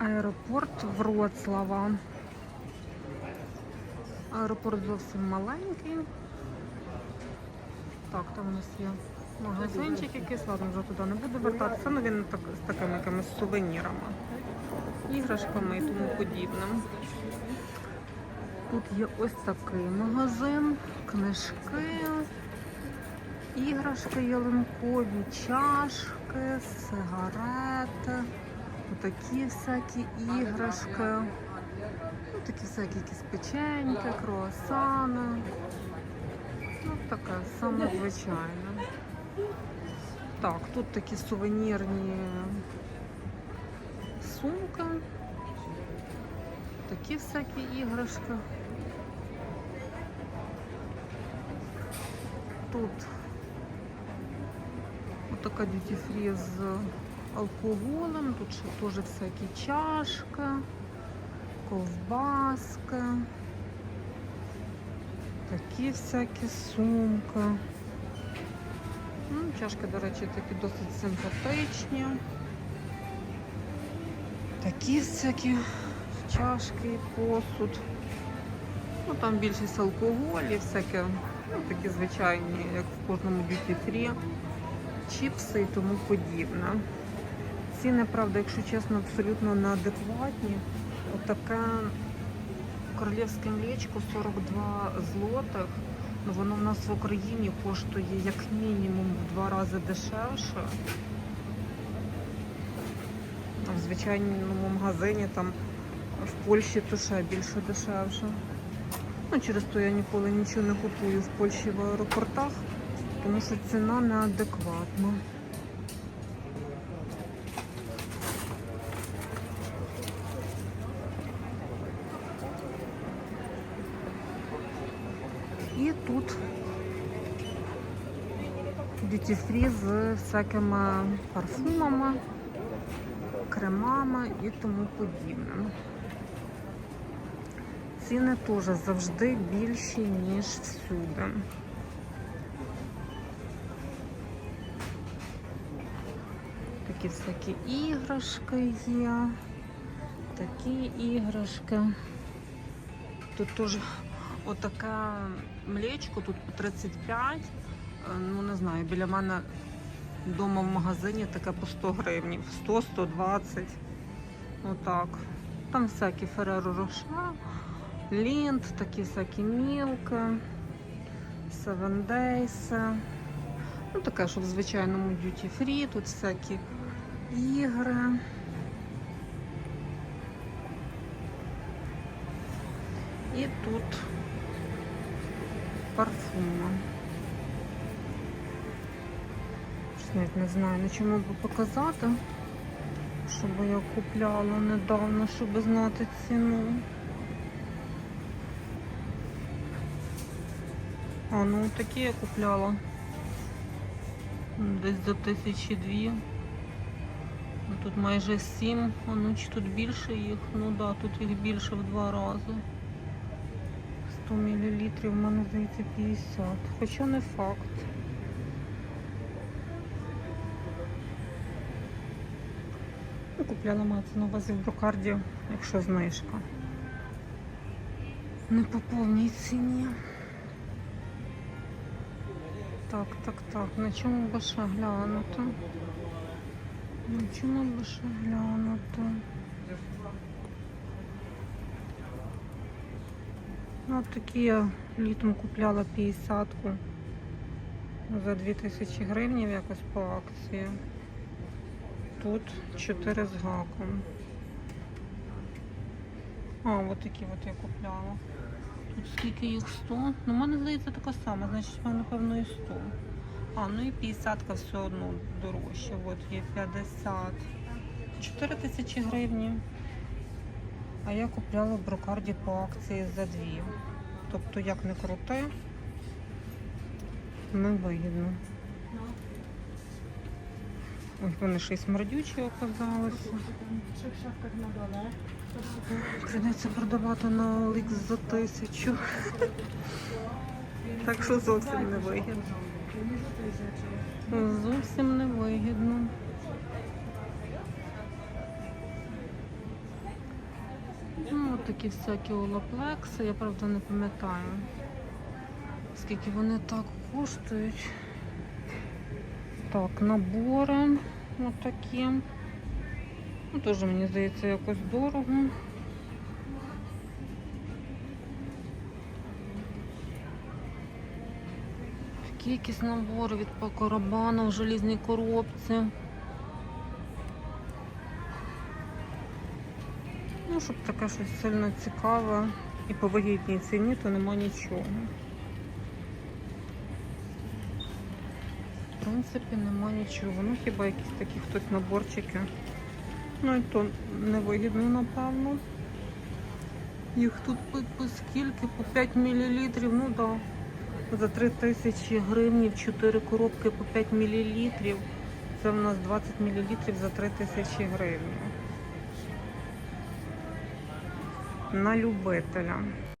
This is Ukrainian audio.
Аеропорт Вроцлава. Аеропорт зовсім маленький. Так, там у нас є магазинчик якийсь, ладно, вже туди не буду вертатися, ну він так, з такими якимись сувенірами, іграшками і тому подібним. Тут є ось такий магазин, книжки, іграшки ялинкові, чашки, сигарети, отакі всякі іграшки. Ну, такі всякі якісь печеньки, круасани. Ну, таке саме звичайне. Так, тут такі сувенірні сумки. Такі всякі іграшки. Тут отака duty free з алкоголем, тут теж всякі чашки, ковбаски, такі всякі сумки. Ну, чашки, до речі, такі досить симпатичні. Такі всякі чашки, і посуд. Ну, там більшість алкоголі, всяке, ну, такі звичайні, як в кожному free, чіпси і тому подібне. Ціни, правда, якщо чесно, абсолютно неадекватні. Отаке королівське млечко 42 злотих. Ну, воно в нас в Україні коштує як мінімум в два рази дешевше. В звичайному магазині там в Польщі то ще більше дешевше. Ну, через то я ніколи нічого не купую в Польщі в аеропортах, тому що ціна неадекватна. І тут duty free з всякими парфумами, кремами і тому подібним. Ціни теж завжди більші, ніж всюди. Такі всякі іграшки є, такі іграшки. Тут теж отаке млечко, тут по 35. Е, Ну, не знаю, біля мене вдома в магазині таке по 100 гривень, 100-120. Отак. Там всякі Ferrero Rocher, Лінд, такі всякі мілки, Days. Ну, таке, що в звичайному duty free, тут всякі ігри. І тут парфуми. Навіть не знаю, на чому би показати, щоб я купляла недавно, щоб знати ціну. А, ну такі я купляла. Десь за тисячі дві. Ну, Тут майже сім, а ну чи тут більше їх? Ну да, тут їх більше в два рази. 100 мл, в мене здається 50. Хоча не факт. Купляла мається на увазі в брокарді, якщо знижка. Не по повній ціні. Так, так, так. На чому би ще глянути? На чому би ще глянути? Ну, такі я літом купляла 50-ку за 2000 гривень якось по акції. Тут 4 з гаком. А, от такі от я купляла. Тут скільки їх 100? Ну, в мене здається така сама, значить, в мене, напевно, і 100. А, ну і 50 все одно дорожче. От є 50. 4 тисячі гривень. А я купляла в брокарді по акції за дві. Тобто, як не крути, не вигідно. Ой, вони ще й смердючі оказалися. Придеться продавати на OLX за тисячу. Так що зовсім не вигідно. Зовсім не вигідно. От такі всякі олаплекси, я правда не пам'ятаю, скільки вони так коштують. Так, набори отакі. Ну, теж мені здається якось дорого. Такі якісь набори від Пако Рабана в желізній коробці. Ну, щоб таке щось сильно цікаве і по вигідній ціні, то нема нічого. В принципі, нема нічого. Ну, хіба якісь такі хтось наборчики. Ну і то невигідно, напевно. Їх тут по, по скільки? По 5 мл, ну. Да. За 3 тисячі гривень 4 коробки по 5 мл. Це в нас 20 мл за 3 тисячі гривень. На любителя.